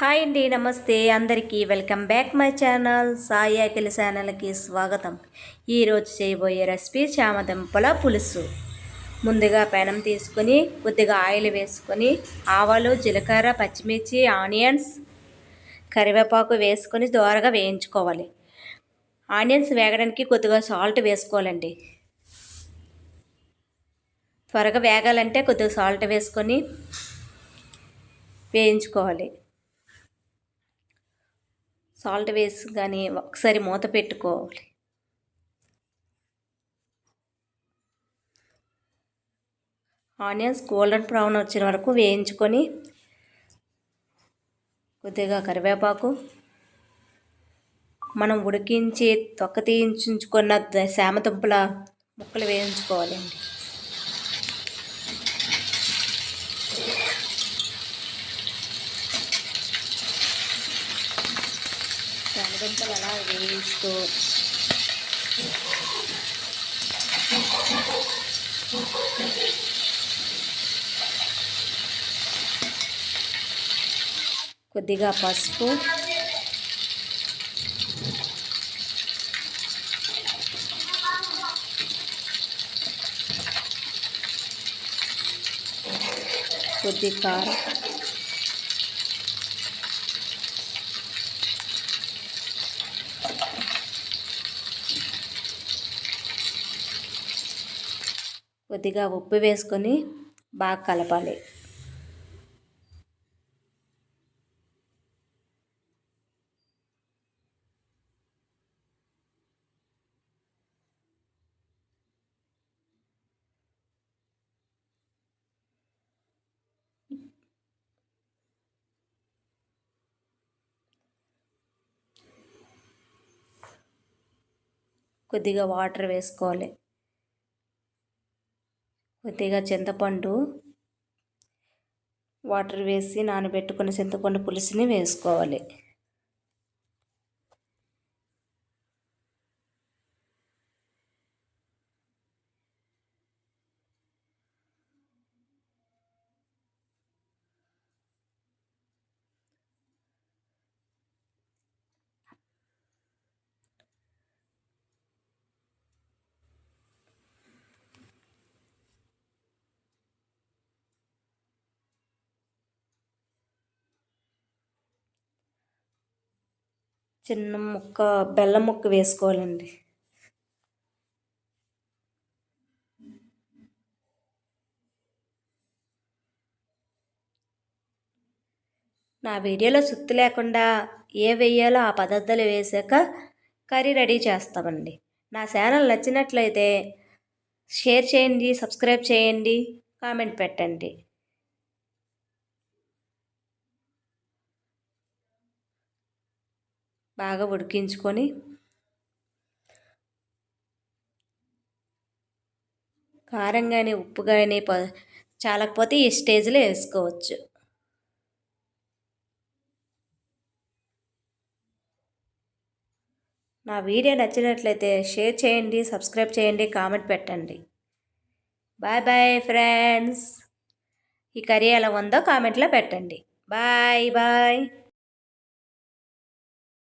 Hi అండి నమస్తే. అందరికీ welcome back my channel. Sai Akhila ఛానల్కి స్వాగతం. ఈరోజు చేయబోయే రెసిపీ చామదుంపల పులుసు. ముందుగా పెనం తీసుకొని కొద్దిగా ఆయిల్ వేసుకొని ఆవాలు జీలకర్ర పచ్చిమిర్చి ఆనియన్స్ కరివేపాకు వేసుకొని దోరగా వేయించుకోవాలి. ఆనియన్స్ వేగడానికి కొద్దిగా సాల్ట్ వేసుకోవాలండి. త్వరగా వేగాలంటే కొద్దిగా సాల్ట్ వేసుకొని వేయించుకోవాలి. సాల్ట్ వేసి కానీ ఒకసారి మూత పెట్టుకోవాలి. ఆనియన్స్ గోల్డెన్ బ్రౌన్ వచ్చిన వరకు వేయించుకొని కొద్దిగా కరివేపాకు మనం ఉడికించి తొక్క తీయించుకున్న శామదుంపల ముక్కలు వేయించుకోవాలండి. బంగాళదుంపలు అలా వేయిస్తూ కొద్దిగా పసుపు కొద్ది కారం కొద్దిగా ఉప్పు వేసుకొని బాగా కలపాలి. కొద్దిగా వాటర్ వేసుకోవాలి. కొద్దిగా చింతపండు వాటర్ వేసి నానబెట్టుకున్న చింతపండు పులుసుని వేసుకోవాలి. చిన్న ముక్క బెల్లం ముక్క వేసుకోవాలండి. నా వీడియోలో సుత్తి లేకుండా ఏ వేయాలో ఆ పదార్థాలు వేసాక కర్రీ రెడీ చేస్తామండి. నా ఛానల్ నచ్చినట్లయితే షేర్ చేయండి సబ్స్క్రైబ్ చేయండి కామెంట్ పెట్టండి. బాగా ఉడికించుకొని కారం కానీ ఉప్పు కానీ ప చాలకపోతే ఈ స్టేజ్లో వేసుకోవచ్చు. నా వీడియో నచ్చినట్లయితే షేర్ చేయండి సబ్స్క్రైబ్ చేయండి కామెంట్ పెట్టండి. Bye bye friends. ఈ కర్రీ ఎలా ఉందో కామెంట్లో పెట్టండి. Bye bye.